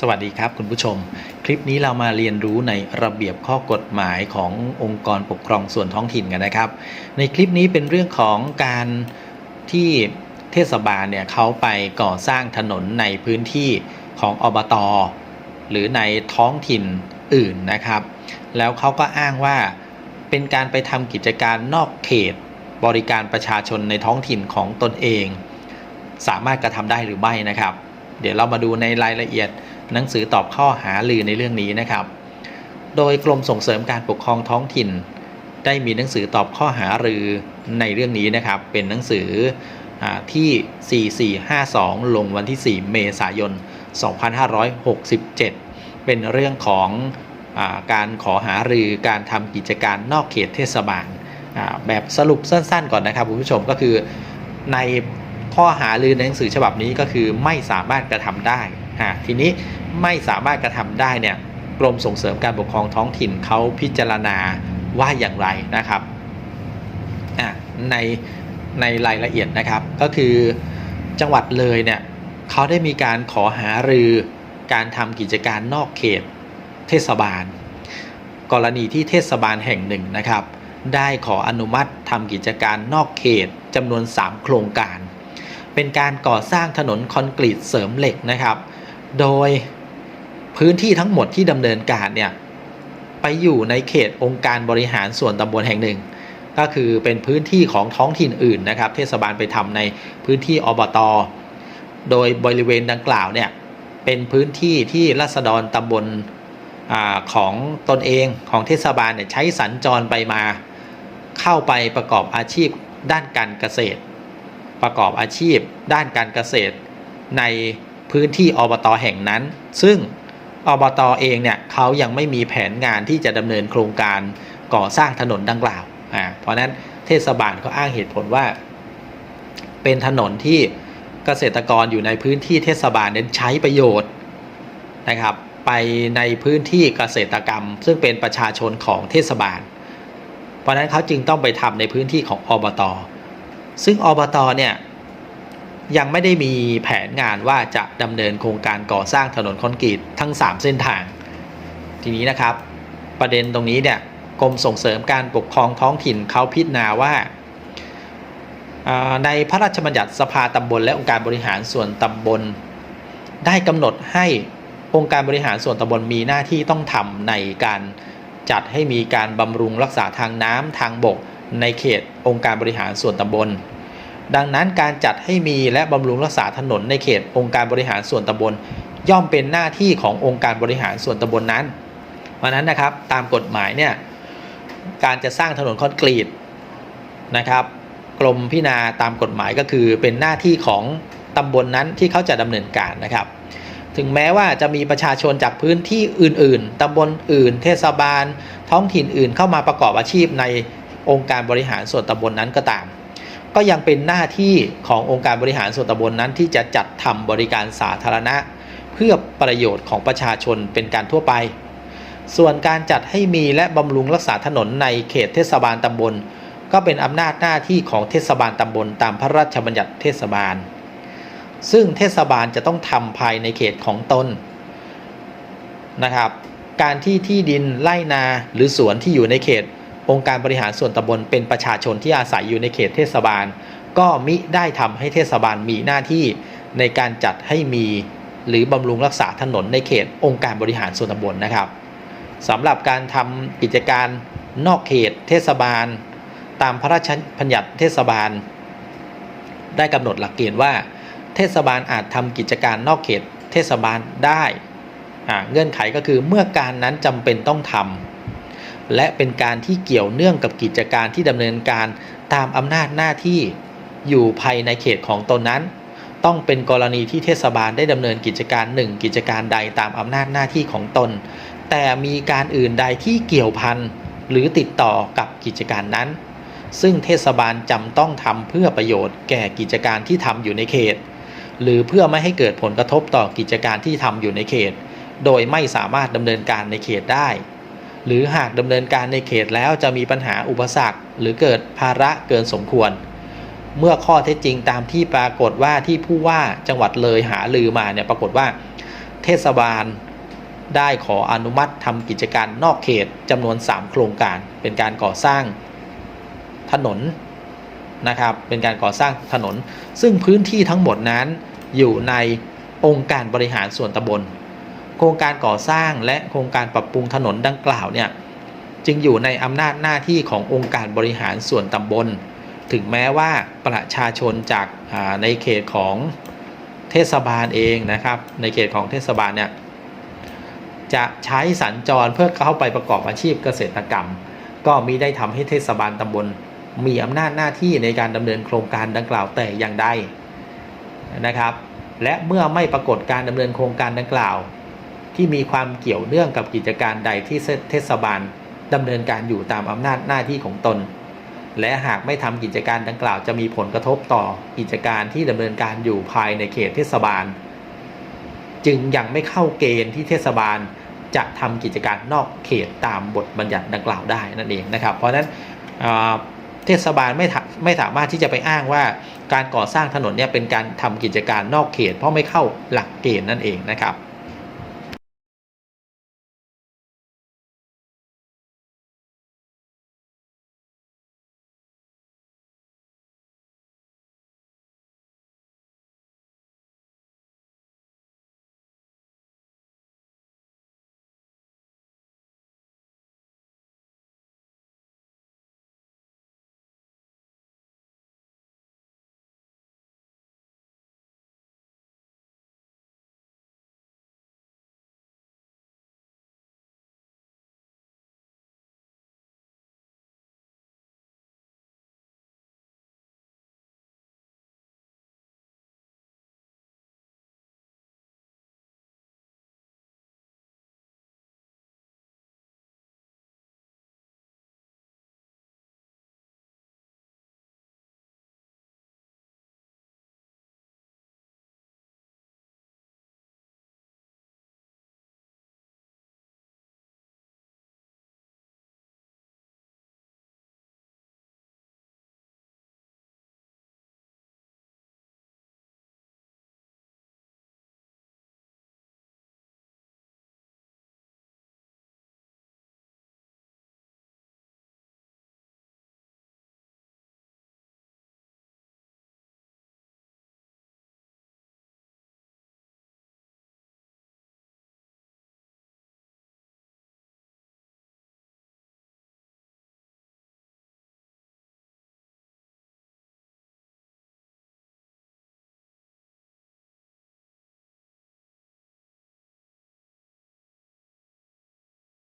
สวัสดีครับคุณผู้ชม คลิปนี้เรามาเรียนรู้ในระเบียบข้อกฎหมายขององค์กรปกครองส่วนท้องถิ่นกันนะครับ ในคลิปนี้เป็นเรื่องของการที่เทศบาลเนี่ยเขาไปก่อสร้างถนนในพื้นที่ของอบตหรือในท้องถิ่นอื่นนะครับ แล้วเขาก็อ้างว่าเป็นการไปทำกิจการนอกเขตบริการประชาชนในท้องถิ่นของตนเอง สามารถกระทำได้หรือไม่นะครับ เดี๋ยวเรามาดูในรายละเอียด หนังสือตอบข้อหาลือในเรื่องนี้นะครับ โดยกรมส่งเสริมการปกครองท้องถิ่น ได้มีหนังสือตอบข้อหารือในเรื่องนี้นะครับ เป็นหนังสืออที่ 4452 ลงวันที่ 4 เมษายน 2567 เป็นเรื่องของอการขอหารือการทำกิจการนอกเขตเทศบาลแบบสรุปสั้นๆ ก่อนนะครับคุณผู้ชมก็คือในข้อหารือในหนังสือฉบับนี้ก็คือไม่สามารถกระทำได้ ทีนี้ไม่สามารถกระทำได้เนี่ยกรมส่งเสริมการปกครองท้องถิ่นเขาพิจารณาว่าอย่างไรนะครับในในรายละเอียดนะครับ ก็คือจังหวัดเลยเนี่ยเขาได้มีการขอหารือการทำกิจการนอกเขตเทศบาล กรณีที่เทศบาลแห่งหนึ่งนะครับ ได้ขออนุมัติทำกิจการนอกเขตจำนวน 3 โครงการ เป็นการก่อสร้างถนนคอนกรีตเสริมเหล็กนะครับ โดยพื้นที่ทั้งหมดที่ดำเนินการเนี่ยไปอยู่ในเขตองค์การบริหารส่วนตำบลแห่งหนึ่ง ก็คือเป็นพื้นที่ของท้องถิ่นอื่นนะครับ เทศบาลไปทำในพื้นที่อบตโดยบริเวณดังกล่าวเนี่ยเป็นพื้นที่ที่รัษฎรตำบลอของตนเองของเทศบาลเนี่ยใช้สัญจรไปมาเข้าไปประกอบอาชีพด้านการเกษตร ประกอบอาชีพด้านการเกษตรใน พื้นที่อบตแห่งนั้น ซึ่งอบตเองเนี่ยเขายังไม่มีแผนงานที่จะดำเนินโครงการก่อสร้างถนนดังกล่าวอ่าเพราะนั้นเทศบาลก็อ้างเหตุผลว่า เป็นถนนที่เกษตรกรอยู่ในพื้นที่เทศบาลเน้นใช้ประโยชน์นะครับไปในพื้นที่เกษตรกรรม ซึ่งเป็นประชาชนของเทศบาล เพราะฉะนั้นเขาจึงต้องไปทำในพื้นที่ของอบต ซึ่งอบตเนี่ย ยังไม่ได้มีแผนงานว่าจะดำเนินโครงการก่อสร้างถนนคอนกรีตทั้ง 3 เส้นทาง ทีนี้นะครับ ประเด็นตรงนี้เนี่ยกรมส่งเสริมการปกครองท้องถิ่นเขาพิจารณาว่าอ่าในพระราชบัญญัติสภาตำบลและองค์การบริหารส่วนตำบล ได้กำหนดให้องค์การบริหารส่วนตำบลมีหน้าที่ต้องทำในการจัดให้มีการบำรุงรักษาทางน้ำทางบก ในเขตองค์การบริหารส่วนตำบล ดังนั้นการจัดให้มีและบำรุงรักษาถนนในเขตองค์การบริหารส่วนตำบล ย่อมเป็นหน้าที่ขององค์การบริหารส่วนตำบลนั้นเพราะนั้นนะครับตามกฎหมายเนี่ยการจะสร้างถนนคอนกรีตนะครับกรมพินาตามกฎหมายก็คือเป็นหน้าที่ของตำบลนนั้นที่เขาจะดำเนินการนะครับ ถึงแม้ว่าจะมีประชาชนจากพื้นที่อื่น ๆตำบลอื่น เทศบาล ท้องถิ่นอื่นเข้ามาประกอบอาชีพในองค์การบริหารส่วนตำบลนนั้นก็ตาม ก็ยังเป็นหน้าที่ขององค์การบริหารส่วนตำบลนนั้น ที่จะจัดทำบริการสาธารณะ เพื่อประโยชน์ของประชาชนเป็นการทั่วไป ส่วนการจัดให้มีและบำรุงรักษาถนนในเขตเทศบาลตำบล ก็เป็นอำนาจหน้าที่ของเทศบาลตำบลตามพระราชบัญญัติเทศบาล ซึ่งเทศบาลจะต้องทำภายในเขตของตนนะครับ การที่ที่ดินไร่นาหรือสวนที่อยู่ในเขต องค์การบริหารส่วนตำบลเป็นประชาชนที่อาศัยอยู่ในเขตเทศบาล ก็มิได้ทำให้เทศบาลมีหน้าที่ในการจัดให้มี หรือบำรุงรักษาถนนในเขตองค์การบริหารส่วนตำบลนะครับสำหรับการทำกิจการนอกเขตเทศบาล ตามพระราชบัญญัติเทศบาล ได้กำหนดหลักเกณฑ์ว่า เทศบาลอาจทำกิจการนอกเขตเทศบาลได้เงื่อนไขก็คือเมื่อการนั้นจำเป็นต้องทำ และเป็นการที่เกี่ยวเนื่องกับกิจการที่ดำเนินการตามอำนาจหน้าที่อยู่ภายในเขตของตนนั้น ต้องเป็นกรณีที่เทศบาลได้ดำเนินกิจการหนึ่งกิจการใดตามอำนาจหน้าที่ของตน แต่มีการอื่นใดที่เกี่ยวพันหรือติดต่อกับกิจการนั้น ซึ่งเทศบาลจำต้องทำเพื่อประโยชน์แก่กิจการที่ทำอยู่ในเขต หรือเพื่อไม่ให้เกิดผลกระทบต่อกิจการที่ทำอยู่ในเขต โดยไม่สามารถดำเนินการในเขตได้ หรือหากดำเนินการในเขตแล้วจะมีปัญหาอุปสรรค หรือเกิดภาระเกินสมควร เมื่อข้อเท็จจริงตามที่ปรากฏว่าที่ผู้ว่าจังหวัดเลยหาลือมาเนี่ยปรากฏว่า เทศบาลได้ขออนุมัติทำกิจการนอกเขตจำนวน 3 โครงการ เป็นการก่อสร้างถนนนะครับเป็นการก่อสร้างถนน ซึ่งพื้นที่ทั้งหมดนั้นอยู่ในองค์การบริหารส่วนตำบล โครงการก่อสร้างและโครงการปรับปรุงถนนดังกล่าวเนี่ยจึงอยู่ในอำนาจหน้าที่ขององค์การบริหารส่วนตำบล ถึงแม้ว่าประชาชนจากาในเขตของเทศบาลเองนะครับ ในเขตของเทศบาลเนี่ยจะใช้สัญจรเพื่อเข้าไปประกอบอาชีพเกษตรกรรม ก็มิได้ทำให้เทศบาลตำบลมีอำนาจหน้าที่ในการดำเนินโครงการดังกล่าวแต่อย่างใดนะครับ และเมื่อไม่ปรากฏการดำเนินโครงการดังกล่าว ที่มีความเกี่ยวเนื่องกับกิจการใดที่เทศบาลดำเนินการอยู่ตามอำนาจหน้าที่ของตน และหากไม่ทำกิจการดังกล่าวจะมีผลกระทบต่อกิจการที่ดำเนินการอยู่ภายในเขตเทศบาล จึงยังไม่เข้าเกณฑ์ที่เทศบาลจะทำกิจการนอกเขตตามบทบัญญัติดังกล่าวได้นั่นเองนะครับ เพราะฉะนั้นเทศบาลไม่ทะไม่สามารถที่จะไปอ้างว่าการก่อสร้างถนนเนี่ยเป็นการทำกิจการนอกเขต เพราะไม่เข้าหลักเกณฑ์นั่นเองนะครับ